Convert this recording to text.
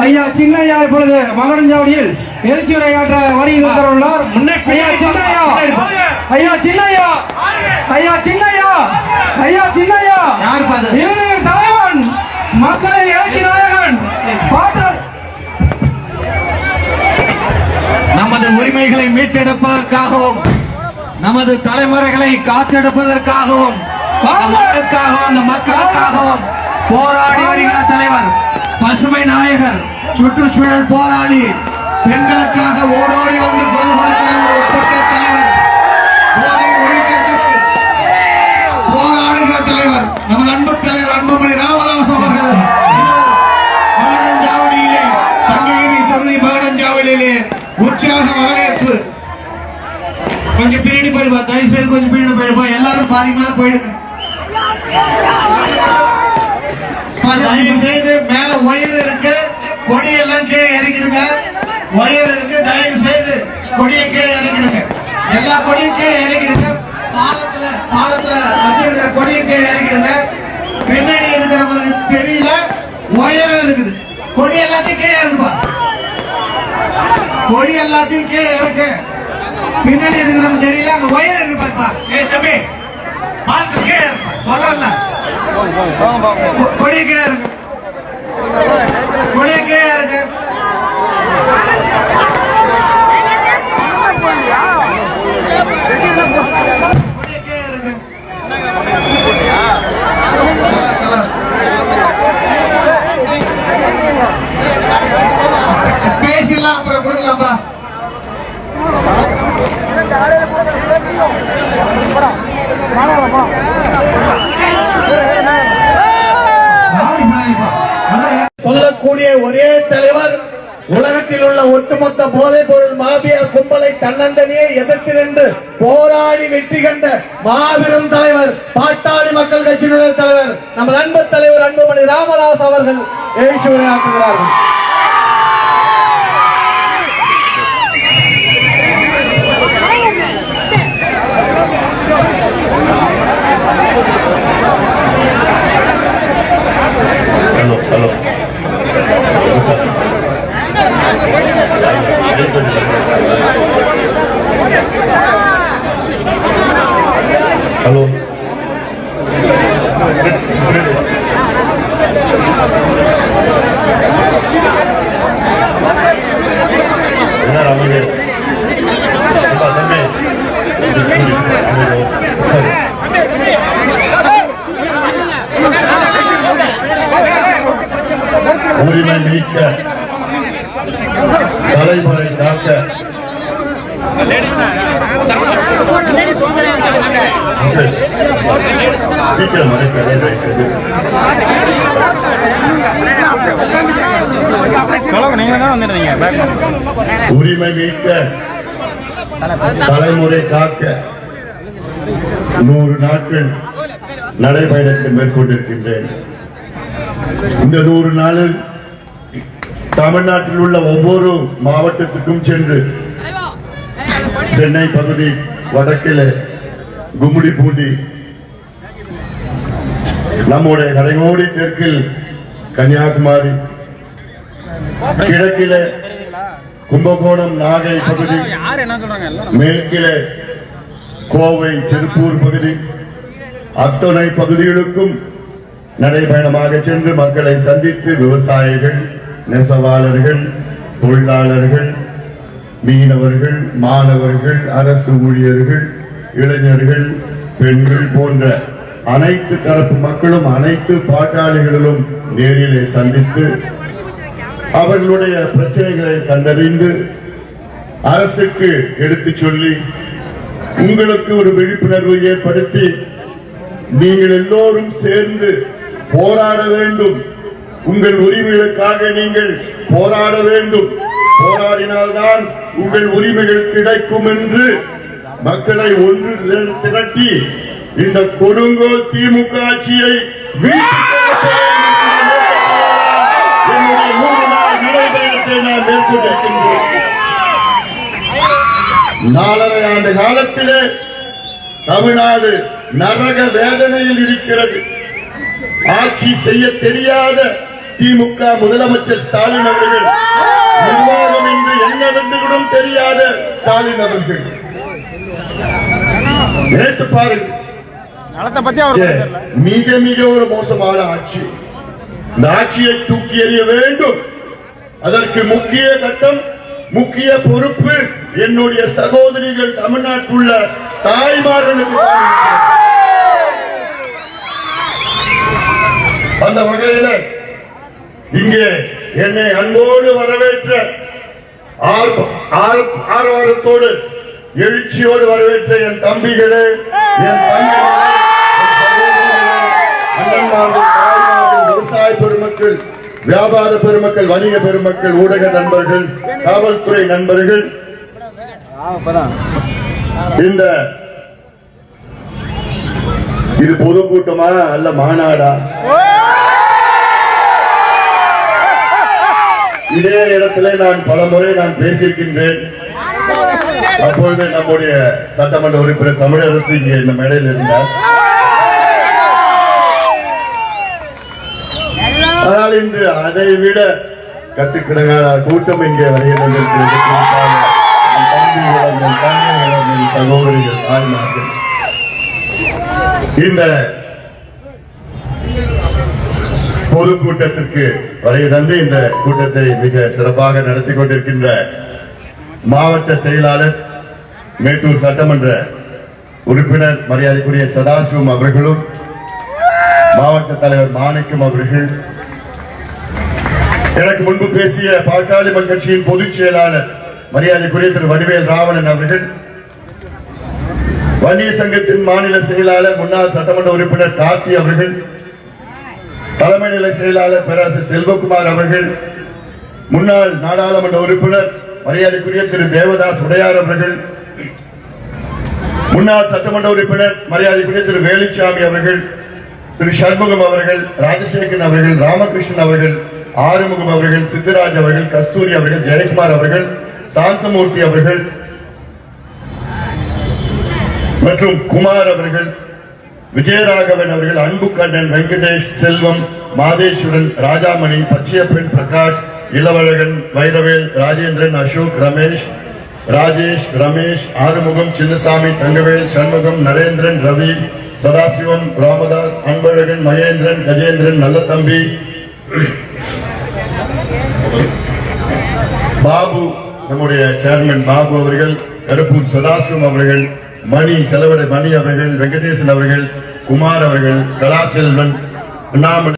ஐயா சின்னையா இப்பொழுது மகனஞ்சாவடியில் எழுச்சி உரையாற்ற வருகிறோம் உள்ளார். ஐயா சின்னையா. ஐயா சின்னையா. ஐயா சின்னையா. ஐயா சின்னையா. தலைவன் மக்களை நமது உரிமைகளை மீட்டெடுப்பதற்காகவும் நமது தலைமுறைகளை காத்தெடுப்பதற்காகவும் மக்களுக்காகவும் அந்த மக்களுக்காகவும் போராடி வருகிற தலைவர் பசுமை நாயகர் சுற்றுச்சூழல் போராளி பெண்களுக்காக ஓடோடி வந்து குரல் கொடுக்கிற ஒரு ஒப்பற்ற தலைவர் போதை போராடுகிற தலைவர் நமது அன்பு தலைவர் அன்புமணி ராமதாஸ் அவர்கள் மகடஞ்சாவடியிலே சங்ககிரி தொகுதி மகடஞ்சாவடியிலே உற்சாக வரவேற்பு. கொஞ்சம் பின்னாடி போயிடுப்பா தயவு செய்து கொஞ்சம் பின்னாடி போயிடுப்பா. எல்லாரும் பாதி மேல போயிடுங்க. தயவு செய்து மேல ஒயர் இருக்கு கொடியெல்லாம் கீழே இறக்கிடுங்க. ஒயர் இருக்கு தயவு செய்து கொடியை கீழே இறக்கிடுங்க. எல்லா கொடியும் கீழே இறக்கிடுங்க. பாலத்துல பாலத்துல வச்சிருக்கிற கொடியை கீழே இறக்கிடுங்க. பின்னாடி இருக்கிறவங்களுக்கு தெரியல ஒயரும் இருக்குது. கொடி எல்லாத்தையும் கீழே இருக்கு கொடி எல்லாத்தையும் கீழே இருக்கு பின்னாடி இருக்கிறவங்க தெரியல அந்த ஒயர் இருக்கு ஏ தம்பி பாலத்து கீழே இருப்பா சொல்லல. கொ- கொடி கீழே இருக்கு கொடி கீழே இருக்கு கூடிய ஒரே தலைவர் உலகத்தில் உள்ள ஒட்டுமொத்த போதைப் பொருள் மாபியா கும்பலை தன்னந்தனியே எதிர்த்து நின்று போராடி வெற்றி கண்ட மாபெரும் தலைவர் பாட்டாளி மக்கள் கட்சியினுடைய தலைவர் நமது அன்பு தலைவர் அன்புமணி ராமதாஸ் அவர்கள் எழுச்சி உரையாற்றுகிறார்கள் Hello. என்ன ராமங்க அப்பா தம்பி உரிமை மீட்க வந்துடுறீங்க பேக் உரிமை மீட்க தலைமுறை காக்க நூறு நாட்கள் நடைபயணத்தை மேற்கொண்டிருக்கின்றேன். இந்த நூறு நாளில் தமிழ்நாட்டில் உள்ள ஒவ்வொரு மாவட்டத்துக்கும் சென்று சென்னை பகுதி வடக்கிலே கும்மிடிப்பூண்டி நம்முடைய கடைமோடி தெற்கில் கன்னியாகுமரி கிழக்கில கும்பகோணம் நாகை பகுதி மேற்கில கோவை திருப்பூர் பகுதி அத்தனை பகுதிகளுக்கும் நடைபயணமாக சென்று மக்களை சந்தித்து விவசாயிகள் நெசவாளர்கள் தொழிலாளர்கள் மீனவர்கள் மாணவர்கள் அரசு ஊழியர்கள் இளைஞர்கள் பெண்கள் போன்ற அனைத்து தரப்பு மக்களும் அனைத்து பாட்டாளிகளிலும் நேரிலே சந்தித்து அவர்களுடைய பிரச்சனைகளை கண்டறிந்து அரசுக்கு எடுத்துச் சொல்லி உங்களுக்கு ஒரு விழிப்புணர்வு ஏற்படுத்தி நீங்கள் எல்லோரும் சேர்ந்து போராட வேண்டும். உங்கள் உரிமைகளுக்காக நீங்கள் போராட வேண்டும். போராடினால்தான் உங்கள் உரிமைகள் கிடைக்கும் என்று மக்களை ஒன்று திரட்டி இந்த கொடுங்கோல் திமுக ஆட்சியை நாலரை ஆண்டு காலத்திலே தமிழ்நாடு நரக வேதனையில் இருக்கிறது. ஆட்சி செய்ய தெரியாத திமுக முதலமைச்சர் ஸ்டாலின் அவர்கள். நிர்வாகம் என்று என்னவென்று கூட தெரியாத ஸ்டாலின் அவர்கள். அவருக்கு தெரியல மிக மிக ஒரு மோசமான ஆட்சி. இந்த ஆட்சியை தூக்கி எறிய வேண்டும். அதற்கு முக்கிய கட்டம் முக்கிய பொறுப்பு என்னுடைய சகோதரிகள் தமிழ்நாட்டில் உள்ள தாய்மார்களுக்கு. அந்த வகையில இங்கே என்னை அன்போடு வரவேற்ற ஆர்வாரத்தோடு எழுச்சியோடு வரவேற்ற என் தம்பிகளே என் தங்கைகளே, விவசாய பெருமக்கள் வியாபார பெருமக்கள் வணிக பெருமக்கள் ஊடக நண்பர்கள் காவல்துறை நண்பர்கள். இந்த இது பொதுக்கூட்டமா அல்ல மாநாடா? இதே இடத்திலே நான் பல முறை நான் பேசியிருக்கின்றேன். அப்பொழுது நம்முடைய சட்டமன்ற உறுப்பினர் தமிழரசு இங்கே இந்த மேடையில் இருந்தார். ஆனால் இன்று அதை விட கட்டுக்கிடங்கான கூட்டம் இங்கே வருகிறது என் சகோதரிகள் இந்த பொதுக்கூட்டத்திற்கு வருகை தந்து இந்த கூட்டத்தை மிக சிறப்பாக நடத்தி கொண்டிருக்கின்ற மாவட்ட செயலாளர் மேட்டூர் சட்டமன்ற உறுப்பினர் மரியாதைக்குரிய சதாசிவம் அவர்களும் மாவட்ட தலைவர் மாணிக்கம் அவர்கள் எனக்கு முன்பு பேசிய பாட்டாளிமன் கட்சியின் பொதுச் செயலாளர் மரியாதைக்குரிய திரு வடிவேல் ராவணன் அவர்கள் வன்னிய சங்கத்தின் மாநில செயலாளர் முன்னாள் சட்டமன்ற உறுப்பினர் கார்த்தி அவர்கள் தலைமை நிலை செயலாளர் பேராசிரியர் செல்வகுமார் அவர்கள் முன்னாள் நாடாளுமன்ற உறுப்பினர் மரியாதைக்குரிய திரு தேவதாஸ் உடையார் அவர்கள் முன்னாள் சட்டமன்ற உறுப்பினர் மரியாதைக்குரிய திரு வேலுச்சாமி அவர்கள் திரு சண்முகம் அவர்கள் ராஜசேகரன் அவர்கள் ராமகிருஷ்ணன் அவர்கள் ஆறுமுகம் அவர்கள் சித்தராஜ் அவர்கள் கஸ்தூரி அவர்கள் ஜெயக்குமார் அவர்கள் சாந்தமூர்த்தி அவர்கள் மற்றும் குமார் அவர்கள் விஜயராகவன் அவர்கள் அன்புக்கண்ணன் வெங்கடேஷ் செல்வம் மாதேஸ்வரன் ராஜாமணி பச்சையப்பன் பிரகாஷ் இளவழகன் வைரவேல் ராஜேந்திரன் அசோக் ரமேஷ் ராஜேஷ் ரமேஷ் ஆறுமுகம் சின்னசாமி தங்கவேல் சண்முகம் நரேந்திரன் ரவி சதாசிவம் ராமதாஸ் அன்பழகன் மகேந்திரன் கஜேந்திரன் நல்லத்தம்பி பாபு நம்முடைய சேர்மன் பாபு அவர்கள் கருப்பூர் சதாசிவம் அவர்கள் மணி செலவடை மணி அவர்கள் வெங்கடேசன் அவர்கள் குமார் அவர்கள் கலாசெல்வன் அண்ணாமலை